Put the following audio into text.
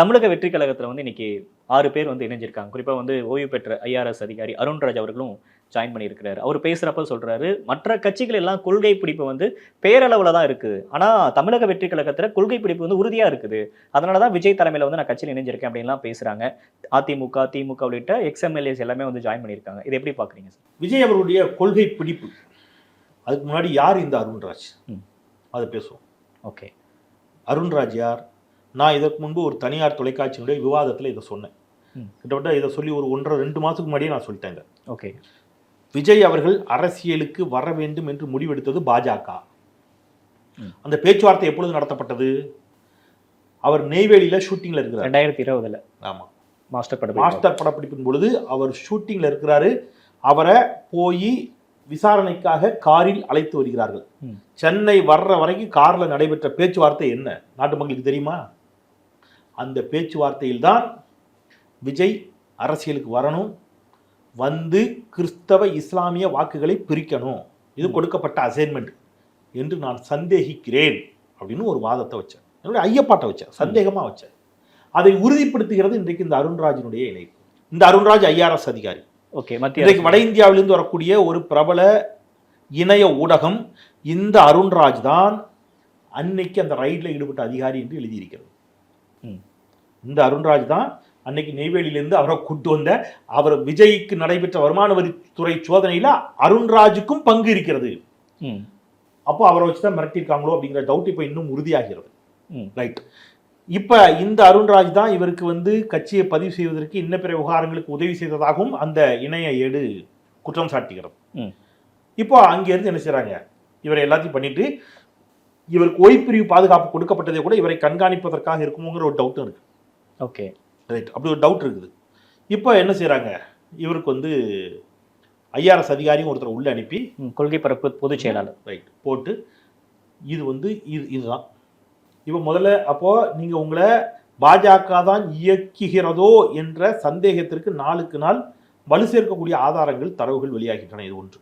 தமிழக வெற்றி கழகத்துல வந்து இன்னைக்கு ஆறு பேர் வந்து இணைஞ்சிருக்காங்க. குறிப்பா வந்து ஓய்வு பெற்ற ஐஆர்எஸ் அதிகாரி அருண்ராஜ் அவர்களும் ஜாயின் பண்ணியிருக்கிறாரு. அவர் பேசுறப்ப சொல்றாரு மற்ற கட்சிகள் எல்லாம் கொள்கை பிடிப்பு வந்து பேரளவுல தான் இருக்குது ஆனா தமிழக வெற்றி கழகத்துல கொள்கை பிடிப்பு வந்து உறுதியா இருக்குது. அதனாலதான் விஜய் தலைமையில வந்து நான் கட்சியில் இணைஞ்சிருக்கேன் அப்படின்லாம் பேசுறாங்க. அதிமுக திமுக உள்ளிட்ட எக்ஸ்எம்எல்ஏஸ் எல்லாமே வந்து ஜாயின் பண்ணியிருக்காங்க. இது எப்படி பாக்குறீங்க சார்? விஜய் அவருடைய கொள்கை பிடிப்பு. அதுக்கு முன்னாடி யார் இந்த அருண்ராஜ்? ம். அதை பேசுவோம். ஓகே. அருண்ராஜ் யார்? நான் இதற்கு முன்பு ஒரு தனியார் தொலைக்காட்சியினுடைய விவாதத்தில் இதை சொன்னேன். கிட்டத்தட்ட இதை சொல்லி ஒரு ஒன்றரை ரெண்டு மாதத்துக்கு முன்னாடியே நான் சொல்லிட்டேன் இதை. ஓகே. விஜய் அவர்கள் அரசியலுக்கு வர வேண்டும் என்று முடிவெடுத்தது பாஜக. அந்த பேச்சுவார்த்தை எப்பொழுது நடத்தப்பட்டது? அவர் நெய்வேலியில ஷூட்டிங்ல இருக்கிறார். ரெண்டாயிரத்தி இருபதுல. ஆமா. மாஸ்டர் படம் மாஸ்டர் படப்பிடிப்பின் பொழுது அவர் ஷூட்டிங்ல இருக்கிறாரு. அவரை போய் விசாரணைக்காக காரில் அழைத்து வருகிறார்கள். சென்னை வர்ற வரைக்கும் கார்ல நடைபெற்ற பேச்சுவார்த்தை என்ன? நாட்டு மக்களுக்கு தெரியுமா? அந்த பேச்சுவார்த்தையில் தான் விஜய் அரசியலுக்கு வரணும் வந்து கிறிஸ்தவ இஸ்லாமிய வாக்குகளை பிரிக்கணும். இது கொடுக்கப்பட்ட அசைன்மெண்ட் என்று நான் சந்தேகிக்கிறேன் அப்படின்னு ஒரு வாதத்தை வச்சேன் என்னுடைய ஐயப்பாட்டை வச்சேன் சந்தேகமா வச்சேன் அதை உறுதிப்படுத்துகிறது இன்றைக்கு இந்த அருண்ராஜினுடைய இணைப்பு இந்த அருண்ராஜ் ஐஆர்எஸ் அதிகாரி. ஓகே மத்திய இன்றைக்கு வட இந்தியாவிலிருந்து வரக்கூடிய ஒரு பிரபல இணைய ஊடகம் இந்த அருண்ராஜ் தான். அன்னைக்கு அந்த ரைடில் ஈடுபட்ட அதிகாரி என்று எழுதியிருக்கிறது. இந்த அருண்ராஜ் தான் அன்னைக்கு நெய்வேலியிலிருந்து அவரை கூட்டு வந்த அவர் விஜய்க்கு நடைபெற்ற வருமான வரித்துறை சோதனையில அருண்ராஜுக்கும் பங்கு இருக்கிறது. அப்போ அவரை வச்சு தான் மிரட்டியிருக்காங்களோ அப்படிங்கிற டவுட் இப்போ இன்னும் உறுதியாகிறது. ரைட் இப்போ இந்த அருண்ராஜ் தான் இவருக்கு வந்து கட்சியை பதிவு செய்வதற்கு இன்ன பிற விவகாரங்களுக்கு உதவி செய்ததாகவும் அந்த இணைய ஏடு குற்றம் சாட்டுகிறது. இப்போ அங்கேருந்து என்ன செய்றாங்க? இவரை எல்லாத்தையும் பண்ணிட்டு இவருக்கு ஓய்பிரிவு பாதுகாப்பு கொடுக்கப்பட்டதே கூட இவரை கண்காணிப்பதற்காக இருக்குமோங்கிற ஒரு டவுட்டும் இருக்கு. ஓகே ரைட் அப்படி ஒரு டவுட் இருக்குது. இப்போ என்ன செய்றாங்க? இவருக்கு வந்து ஐஆர்எஸ் அதிகாரியும் ஒருத்தர் உள்ள அனுப்பி கொள்கை பரப்பு பொதுச் செயலாளர். ரைட் போட்டு இது வந்து இது இதுதான். இப்போ முதல்ல அப்போ நீங்க உங்களை பாஜக தான் இயக்குகிறதோ என்ற சந்தேகத்திற்கு நாளுக்கு நாள் வலு சேர்க்கக்கூடிய ஆதாரங்கள் தரவுகள் வெளியாகின்றன. இது ஒன்று.